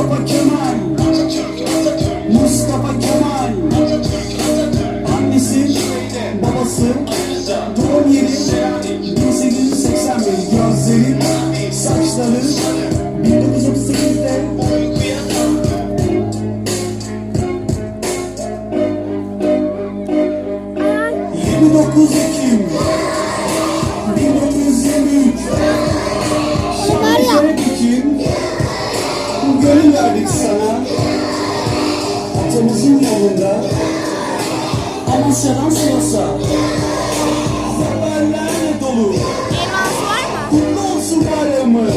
Mustafa Kemal. Mustafa Kemal. Annesi Babası Doğum yeri 1881 Gözleri Saçları 1938'de Dokuz Ekim. Öğütleri verdik sana. Atamızın yolunda. Ama seven sorsa. Haberlerle dolu. Elmas var mı? Kutlu olsun bayramı.